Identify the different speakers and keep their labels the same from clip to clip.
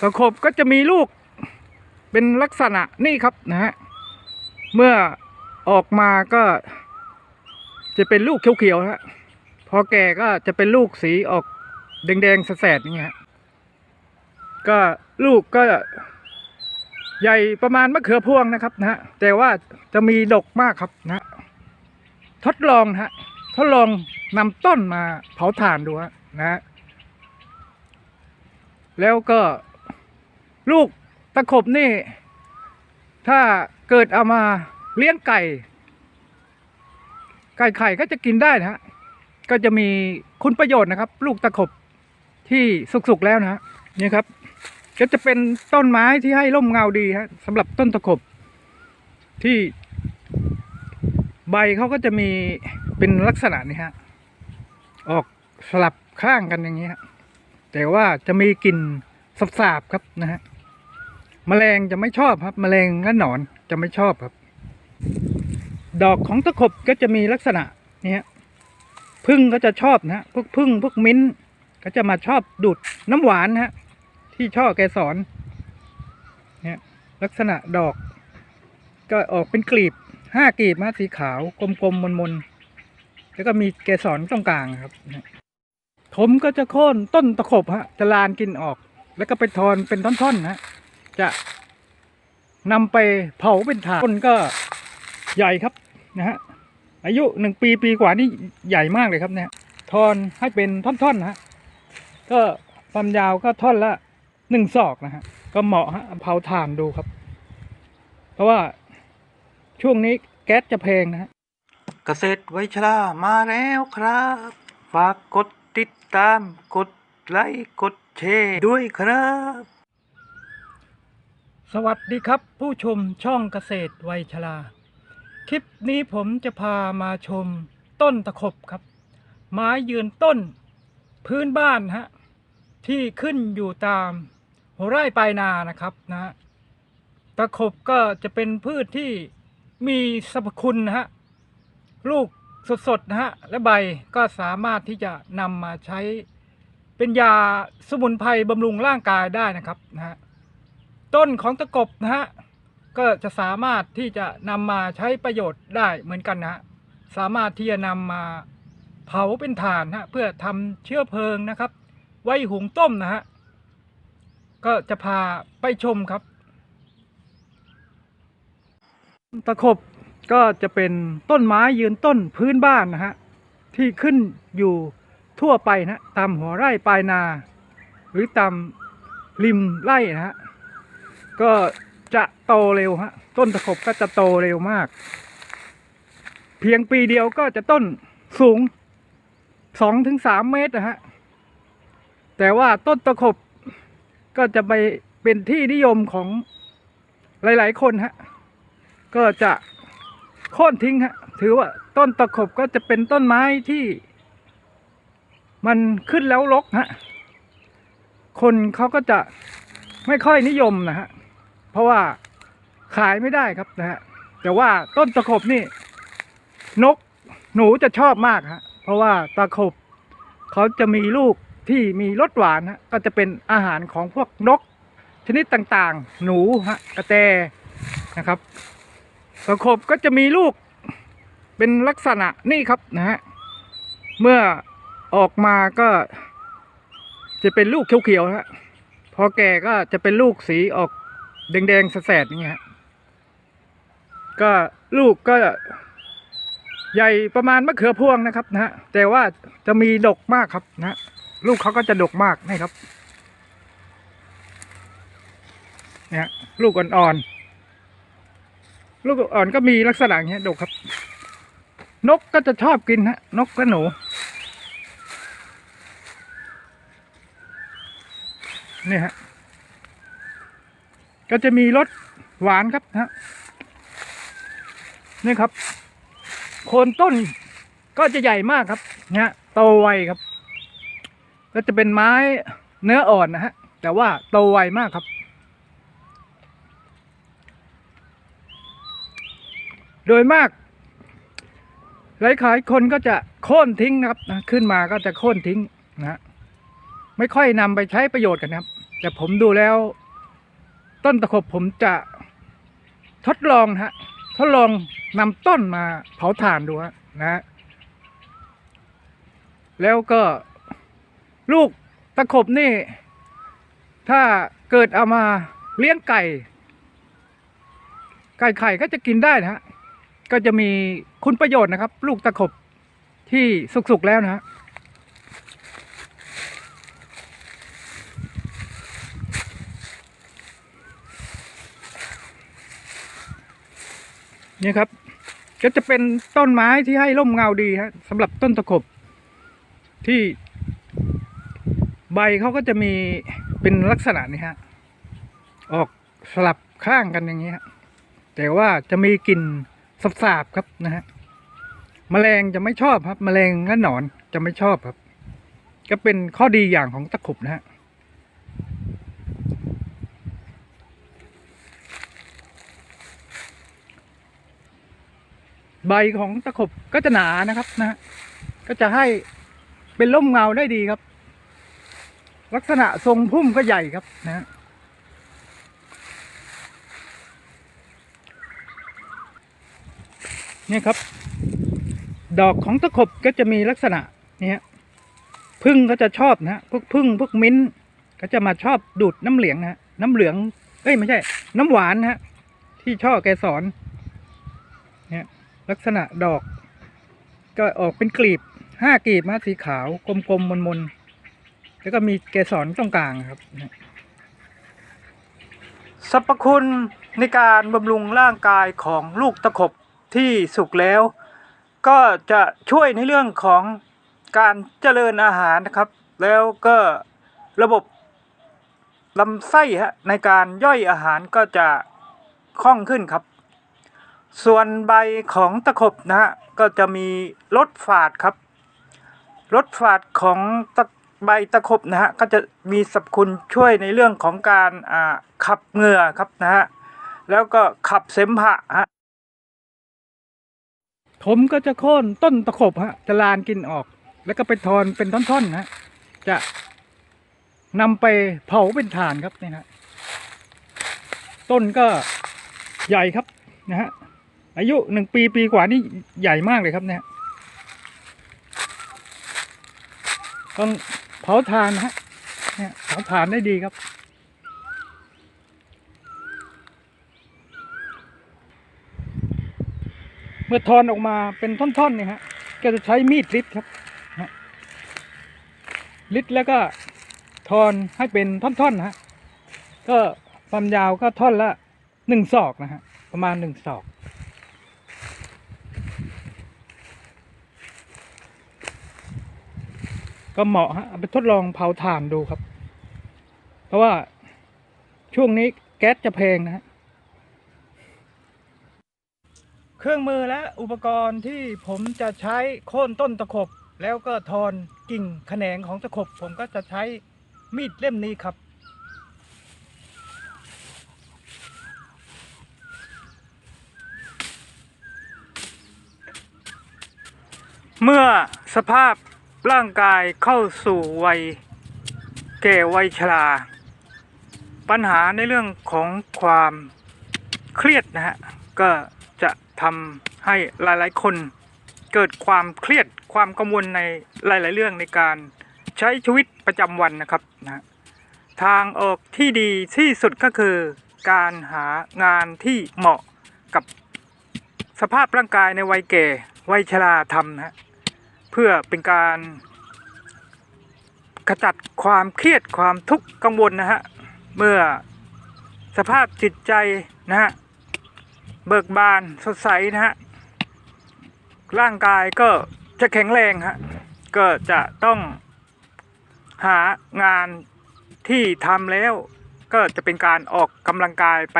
Speaker 1: ตะขบก็จะมีลูกเป็นลักษณะนี่ครับนะฮะเมื่อออกมาก็จะเป็นลูกเขียวๆนะฮะพอแก่ก็จะเป็นลูกสีออกแดงๆแสดๆอย่างเงี้ยฮะก็ลูกก็ใหญ่ประมาณมะเขือพวงนะครับนะฮะแต่ว่าจะมีดกมากครับนะทดลองนะฮะทดลองนำต้นมาเผาถ่านดูฮะนะฮะแล้วก็ ลูกตะขบนี่ ถ้าเกิดเอามาเลี้ยงไก่ ไก่ไข่ก็จะกินได้นะฮะก็จะมีคุณประโยชน์นะครับ ลูกตะขบที่สุกๆแล้วนะฮะนี่ครับ ก็จะเป็นต้นไม้ที่ให้ร่มเงาดีฮะสำหรับต้นตะขบที่ใบเขาก็จะมีเป็นลักษณะนี้ฮะ ออกสลับข้างกันอย่างนี้ฮะ แต่ว่าจะมีกลิ่นสาบๆครับนะฮะ แมลงจะไม่ชอบครับแมลงและหนอนจะไม่ชอบครับ ดอกของตะขบก็จะมีลักษณะนี้ฮะพึ่งก็จะชอบนะฮะพวกพึ่งพวกมิ้นท์ก็จะมาชอบดูดน้ำหวานนะฮะ ที่ช่อแกสอนเนี่ยลักษณะดอก ก็ออกเป็นกลีบห้ากลีบนะสีขาวกลมๆมนๆแล้วก็มีแกสอนตรงกลางครับเนี่ยผมก็จะโค่นต้นตะขบฮะจะลานกินออก แล้วก็ไปทอนเป็นท่อนๆนะฮะ จะนำไปเผาเป็นถ่านต้นก็ใหญ่ครับนะฮะอายุหนึ่งปีปีกว่านี่ใหญ่มากเลยครับเนี่ยทอนให้เป็นท่อนๆนะฮะก็ความยาวก็ท่อนละหนึ่งศอกนะฮะก็เหมาะฮะเผาถ่านดูครับ เพราะว่าช่วงนี้แก๊สจะแพงนะฮะเกษตรไวชรามาแล้วครับ ฝากกดติดตามกดไลค์กดแชร์ด้วยครับ สวัสดีครับผู้ชมช่องเกษตรไวชรา คลิปนี้ผมจะพามาชมต้นตะขบครับ ไม้ยืนต้นพื้นบ้านฮะที่ขึ้นอยู่ตามหัวไร่ปลายนานะครับนะฮะตะขบก็จะเป็นพืชที่มีสรรพคุณนะฮะลูกสดๆนะฮะและใบก็สามารถที่จะนำมาใช้เป็นยาสมุนไพรบำรุงร่างกายได้นะครับนะฮะ ต้นของตะกบนะฮะก็จะสามารถที่จะนำมาใช้ประโยชน์ได้เหมือนกันนะ สามารถที่จะนำมาเผาเป็นถ่านฮะเพื่อทำเชื้อเพลิงนะครับ ไว้หุงต้มนะฮะก็จะพาไปชมครับ ตะขบก็จะเป็นต้นไม้ยืนต้นพื้นบ้านนะฮะที่ขึ้นอยู่ทั่วไปนะตามหัวไร่ปลายนา หรือตามริมไร่นะฮะ ก็จะโตเร็วฮะ ต้นตะขบก็จะโตเร็วมาก เพียงปีเดียวก็จะต้นสูงสองถึงสามเมตรนะฮะ แต่ว่าต้นตะขบก็จะไปเป็นที่นิยมของหลาย ๆ คนฮะ ก็จะโค่นทิ้งฮะ ถือว่าต้นตะขบก็จะเป็นต้นไม้ที่ มันขึ้นแล้วรกฮะ คนเขาก็จะไม่ค่อยนิยมนะฮะ ราะว่าขายไม่ได้ครับนะฮะแต่ว่าต้นตะขบนี่ นกหนูจะชอบมากฮะเพราะว่าตะขบเขาจะมีลูกที่มีรสหวานฮะก็จะเป็นอาหารของพวกนก ชนิดต่างๆ หนูฮะกระแตนะครับตะขบก็จะมีลูกเป็นลักษณะนี่ครับนะฮะเมื่อออกมาก็ จะเป็นลูกเขียวๆฮะพอแก่ก็จะเป็นลูกสีออก แดงๆแสดๆอย่างเงี้ยฮะก็ลูกก็ใหญ่ประมาณมะเขือพวงนะครับนะฮะแต่ว่าจะมีดกมากครับนะลูกเขาก็จะดกมากนี่ครับเนี่ยลูกอ่อนๆลูกอ่อนก็มีลักษณะอย่างเงี้ยดกครับ นกก็จะชอบกินฮะนกและหนูนี่ฮะ ก็จะมีรสหวานครับนะฮะนี่ครับ โคนต้นก็จะใหญ่มากครับนะโตไวครับ ก็จะเป็นไม้เนื้ออ่อนนะฮะ แต่ว่าโตไวมากครับ โดยมากหลายขายคนก็จะโค่นทิ้งนะครับนะขึ้นมาก็จะโค่นทิ้งนะฮะไม่ค่อยนำไปใช้ประโยชน์กันนะครับ แต่ผมดูแล้ว ต้นตะขบผมจะทดลองนะฮะทดลองนำต้นมาเผาถ่านดูฮะนะฮะแล้วก็ลูกตะขบนี่ ถ้าเกิดเอามาเลี้ยงไก่ ไก่ไข่ก็จะกินได้นะฮะก็จะมีคุณประโยชน์นะครับ ลูกตะขบที่สุกๆแล้วนะฮะ นี่ครับ ก็จะเป็นต้นไม้ที่ให้ร่มเงาดีฮะสำหรับต้นตะขบ ที่ใบเขาก็จะมีเป็นลักษณะนี้ฮะ ออกสลับข้างกันอย่างนี้ฮะแต่ว่าจะมีกลิ่นสาบๆครับนะฮะแมลงจะไม่ชอบครับแมลงและหนอนจะไม่ชอบครับ ก็เป็นข้อดีอย่างของตะขบนะฮะ ใบของตะขบก็จะหนานะครับนะฮะก็จะให้เป็นร่มเงาได้ดีครับ ลักษณะทรงพุ่มก็ใหญ่ครับนะฮะเนี่ยครับ ดอกของตะขบก็จะมีลักษณะเนี่ยพึ่งก็จะชอบนะฮะพวกพึ่งพวกมิ้นก็จะมาชอบดูดน้ำเหลืองนะฮะน้ำเหลืองเอ้ยไม่ใช่ น้ำหวานนะฮะที่ช่อแกสรเนี่ย ลักษณะดอก ก็ออกเป็นกลีบห้ากลีบมาสีขาวกลมๆมนๆ แล้วก็มีเกสรตรงกลางครับสรรพคุณในการบำรุงร่างกายของลูกตะขบที่สุกแล้ว ก็จะช่วยในเรื่องของการเจริญอาหารนะครับ แล้วก็ระบบลำไส้ฮะในการย่อยอาหารก็จะคล่องขึ้นครับ ส่วนใบของตะขบนะฮะก็จะมีรสฝาดครับรสฝาดของตะใบตะขบนะฮะก็จะมีสรรพคุณช่วยในเรื่องของการขับเหงื่อครับนะฮะแล้วก็ขับเสมหะฮะผมก็จะโค่นต้นตะขบฮะจะลานกินออก แล้วก็ไปทอนเป็นท่อนๆฮะจะนำไปเผาเป็นถ่านครับนี่ฮะต้นก็ใหญ่ครับนะฮะ อายุหนึ่งปีปีกว่านี่ใหญ่มากเลยครับเนี่ยต้องเผาถ่านนะฮะเนี่ยเผาถ่านได้ดีครับ เมื่อทอนออกมาเป็นท่อนๆเนี่ยฮะก็จะใช้มีดลิดครับลิดแล้วก็ทอนให้เป็นท่อนๆนะฮะก็ความยาวก็ท่อนละหนึ่งศอกนะฮะประมาณหนึ่งศอก ก็เหมาะฮะเอาไปทดลองเผาถ่านดูครับ เพราะว่าช่วงนี้แก๊สจะแพงนะฮะเครื่องมือและอุปกรณ์ที่ผมจะใช้โค่นต้นตะขบ แล้วก็ทอนกิ่งแขนงของตะขบ ผมก็จะใช้มีดเล่มนี้ครับ เมื่อสภาพ ร่างกายเข้าสู่วัยแก่วัยชรา ปัญหาในเรื่องของความเครียดนะฮะ ก็จะทำให้หลายๆ คนเกิดความเครียดความกังวลในหลาย ๆ เรื่องในการใช้ชีวิตประจำวันนะครับนะทางออกที่ดีที่สุดก็คือการหางานที่เหมาะกับสภาพร่างกายในวัยแก่วัยชราทำนะฮะ เพื่อเป็นการขจัดความเครียดความทุกข์กังวลนะฮะเมื่อสภาพจิตใจนะฮะเบิกบานสดใสนะฮะร่างกายก็จะแข็งแรงฮะก็จะต้องหางานที่ทำแล้วก็จะเป็นการออกกำลังกายไป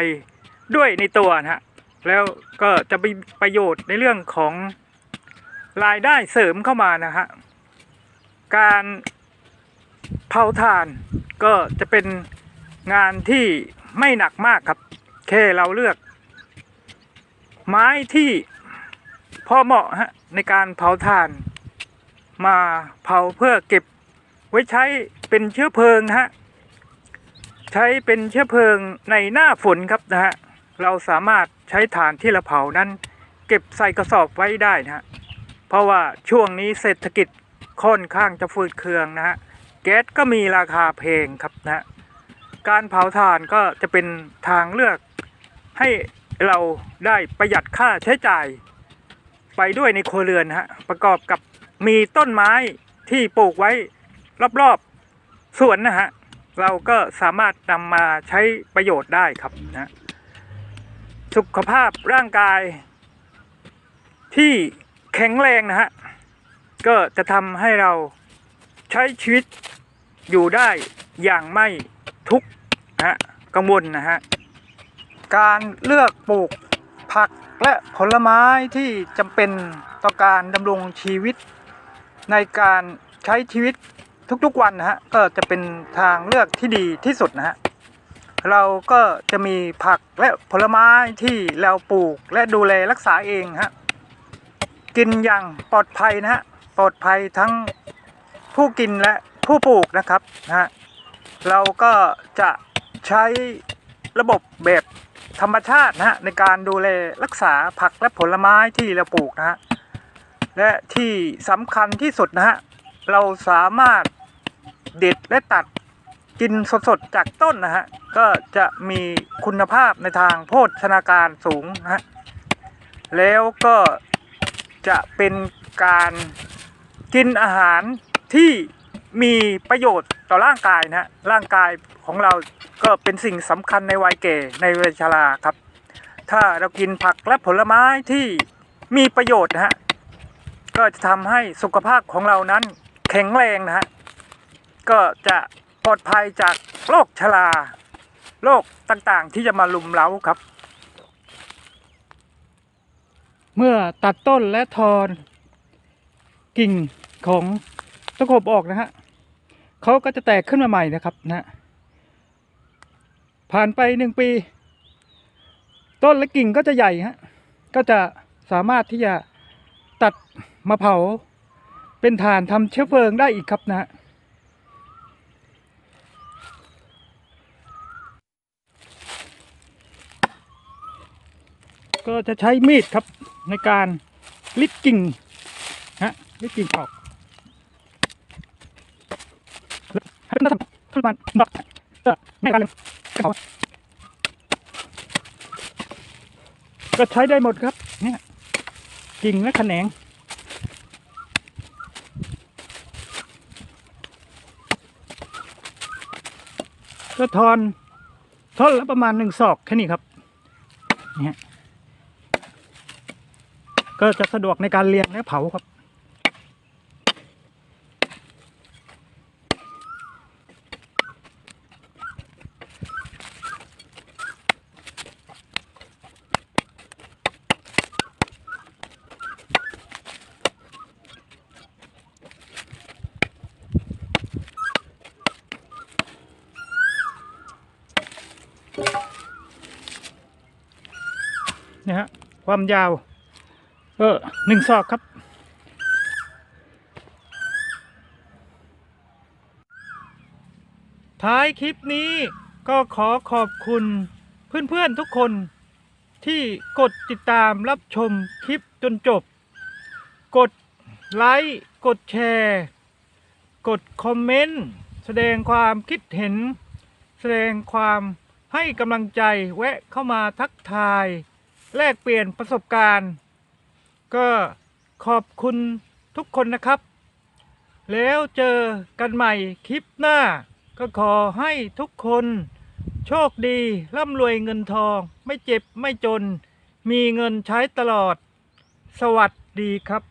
Speaker 1: ด้วยในตัวนะฮะแล้วก็จะมีประโยชน์ในเรื่องของ รายได้เสริมเข้ามานะฮะการเผาถ่านก็จะเป็นงานที่ไม่หนักมากครับ แค่เราเลือก ไม้ที่พอเหมาะฮะในการเผาถ่าน มาเผาเพื่อเก็บไว้ใช้เป็นเชื้อเพลิงนะฮะใช้เป็นเชื้อเพลิงในหน้าฝนครับนะฮะเราสามารถใช้ถ่านที่เราเผานั้น เก็บใส่กระสอบไว้ได้นะฮะ เพราะว่าช่วงนี้เศรษฐกิจค่อนข้างจะฟืดเคืองนะฮะแก๊สก็มีราคาแพงครับนะฮะการเผาถ่านก็จะเป็นทางเลือกให้เราได้ประหยัดค่าใช้จ่าย ไปด้วยในครัวเรือนฮะประกอบกับมีต้นไม้ที่ปลูกไว้รอบๆสวนนะฮะเราก็สามารถนำมาใช้ประโยชน์ได้ครับนะสุขภาพร่างกายที่ แข็งแรงนะฮะ ก็จะทำให้เราใช้ชีวิตอยู่ได้อย่างไม่ทุกข์นะฮะกังวลนะฮะ การเลือกปลูกผักและผลไม้ที่จำเป็นต่อการดำรงชีวิต ในการใช้ชีวิตทุกๆวันนะฮะก็จะเป็นทางเลือกที่ดีที่สุดนะฮะเราก็จะมีผักและผลไม้ที่เราปลูกและดูแลรักษาเองฮะ กินอย่างปลอดภัยนะฮะปลอดภัยทั้งผู้กินและผู้ปลูกนะครับนะฮะเราก็จะใช้ระบบแบบธรรมชาตินะฮะในการดูแลรักษาผักและผลไม้ที่เราปลูกนะฮะและที่สำคัญที่สุดนะฮะเราสามารถเด็ดและตัดกินสดๆจากต้นนะฮะก็จะมีคุณภาพในทางโภชนาการสูงนะฮะแล้วก็ จะเป็นการกินอาหารที่มีประโยชน์ต่อร่างกายนะฮะร่างกายของเราก็เป็นสิ่งสำคัญในวัยแก่ในวัยชราครับ ถ้าเรากินผักและผลไม้ที่มีประโยชน์นะฮะก็จะทำให้สุขภาพของเรานั้นแข็งแรงนะฮะก็จะปลอดภัยจากโรคชราโรคต่างๆ ที่จะมาลุมเล้าครับ เมื่อตัดต้นและทอนกิ่งของตะขบออกนะฮะเขาก็จะแตกขึ้นมาใหม่นะครับนะฮะผ่านไปหนึ่งปี ต้นและกิ่งก็จะใหญ่ฮะก็จะสามารถที่จะตัดมาเผาเป็นฐานทำเชื้อเพลิงได้อีกครับนะฮะ ก็จะใช้มีดครับในการลิดกิ่งฮะลิดกิ่งออกให้เป็นระดันมาดอกก็ไม่กันเลยก็ใช้ได้หมดครับ เนี่ยกิ่งและแขนงก็ทอนท่อนละประมาณหนึ่งศอกแค่นี้ครับเนี่ย ก็จะสะดวกในการเรียงและเผาครับนี่ยฮะความยาว เออหนึ่งซอกครับ ท้ายคลิปนี้ก็ขอขอบคุณเพื่อนๆทุกคนที่กดติดตามรับชมคลิปจนจบ กดไลค์ กดแชร์ กดคอมเมนต์ แสดงความคิดเห็น แสดงความให้กำลังใจแวะเข้ามาทักทาย แลกเปลี่ยนประสบการณ์ ก็ขอบคุณทุกคนนะครับ แล้วเจอกันใหม่คลิปหน้า ก็ขอให้ทุกคน โชคดีร่ำรวยเงินทอง ไม่เจ็บไม่จน มีเงินใช้ตลอด สวัสดีครับ